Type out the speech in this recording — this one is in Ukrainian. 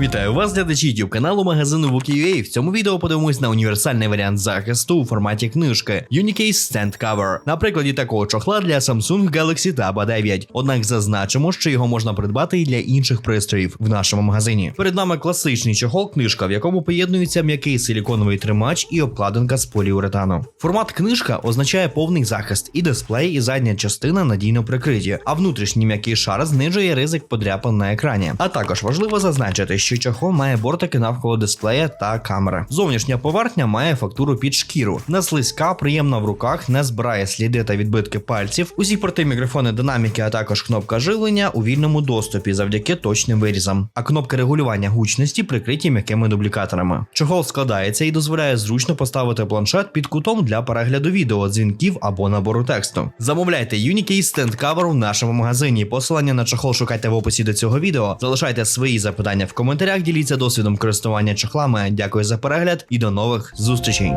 Вітаю вас, глядачі YouTube каналу магазину Book.ua. В цьому відео подивимось на універсальний варіант захисту у форматі книжки Unicase Stand Cover на прикладі такого чохла для Samsung Galaxy Tab 9. Однак зазначимо, що його можна придбати і для інших пристроїв в нашому магазині. Перед нами класичний чохол книжка, в якому поєднується м'який силіконовий тримач і обкладинка з поліуретану. Формат книжка означає повний захист, і дисплей, і задня частина надійно прикриті, а внутрішній м'який шар знижує ризик подряпин на екрані. А також важливо зазначити, що чохол має бортики навколо дисплея та камери. Зовнішня поверхня має фактуру під шкіру. Не слизька, приємна в руках, не збирає сліди та відбитки пальців. Усі порти мікрофони динаміки, а також кнопка живлення у вільному доступі завдяки точним вирізам. А кнопки регулювання гучності прикриті м'якими дублікаторами. Чохол складається і дозволяє зручно поставити планшет під кутом для перегляду відео, дзвінків або набору тексту. Замовляйте Stand Cover в нашому магазині. Посилання на чохол шукайте в описі до цього відео. Залишайте свої запитання в коментарях, діліться досвідом користування чохлами. Дякую за перегляд і до нових зустрічей.